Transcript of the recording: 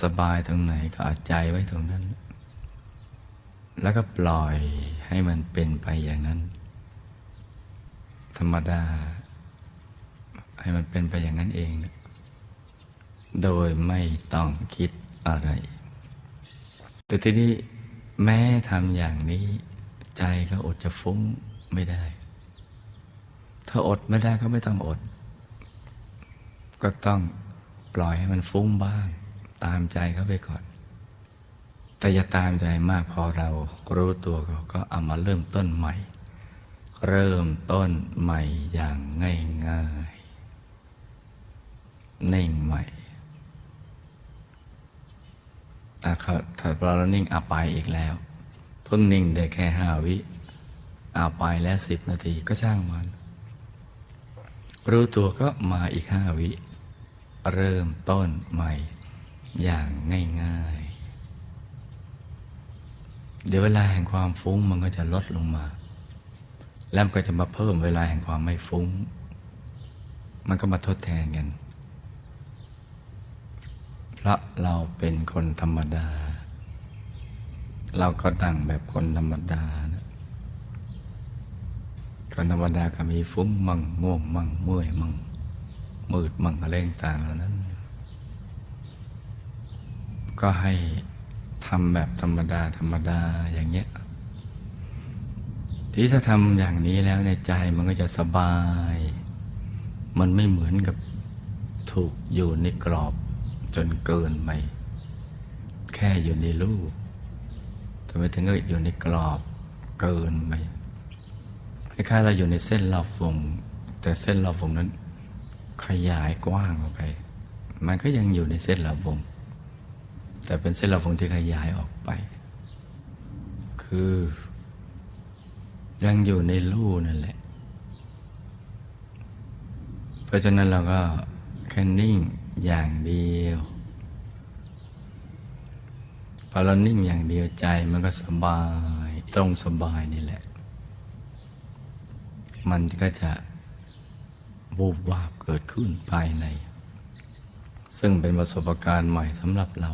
สบายตรงไหนก็เอาใจไว้ตรงนั้น แล้วก็ปล่อยให้มันเป็นไปอย่างนั้น ธรรมดา ให้มันเป็นไปอย่างนั้นเองนะโดยไม่ต้องคิดอะไร แต่ทีนี้แม้ทำอย่างนี้ ใจก็อดจะฟุ้งไม่ได้ ถ้าอดไม่ได้ก็ไม่ต้องอด ก็ต้องปล่อยให้มันฟุ้งบ้าง ตามใจเขาไปก่อน แต่อย่าตามใจมากพอเรารู้ตัวก็ก็เอามาเริ่มต้นใหม่ เริ่มต้นใหม่อย่างง่ายๆนิ่งใหม่ถ้าเขาถ้าเรานิ่งอาไปอีกแล้วเพิ่งนิ่งได้แค่ห้าวิอาไปแล้วสิบนาทีก็ช่างมันรู้ตัวก็มาอีกห้าวิ เริ่มต้นใหม่ อย่างง่ายๆ เดี๋ยวเวลาแห่งความฟุ้งมันก็จะลดลงมา แล้วมันก็จะมาเพิ่มเวลาแห่งความไม่ฟุ้ง มันก็มาทดแทนกัน เพราะเราเป็นคนธรรมดา เราก็ตั้งแบบคนธรรมดานะคนธรรมดาก็มีฟุ้งมั่งง่วงมั่งเมื่อยมั่งมืดมั่งอะไรต่างๆเหล่านั้น ก็ให้ทำแบบธรรมดาธรรมดาอย่างเงี้ยที่ถ้าทำอย่างนี้แล้วในใจมันก็จะสบาย มันไม่เหมือนกับถูกอยู่ในกรอบจนเกินไป แค่อยู่ในรูปทำไมถึงก็อยู่ในกรอบเกินไปคล้ายๆเราอยู่ในเส้นรอบวง แต่เส้นรอบวงนั้นขยายกว้างออกไป มันก็ยังอยู่ในเส้นรอบวง แต่เป็นเส้นรอบวงที่ขยายออกไป คือ ยังอยู่ในรูนั่นแหละ เพราะฉะนั้นเราก็แค่นิ่งอย่างเดียวพอเรานิ่งอย่างเดียวใจมันก็สบาย ตรงสบายนี่แหละ มันก็จะวูบวาบเกิดขึ้นภายใน ซึ่งเป็นประสบการณ์ใหม่สำหรับเรา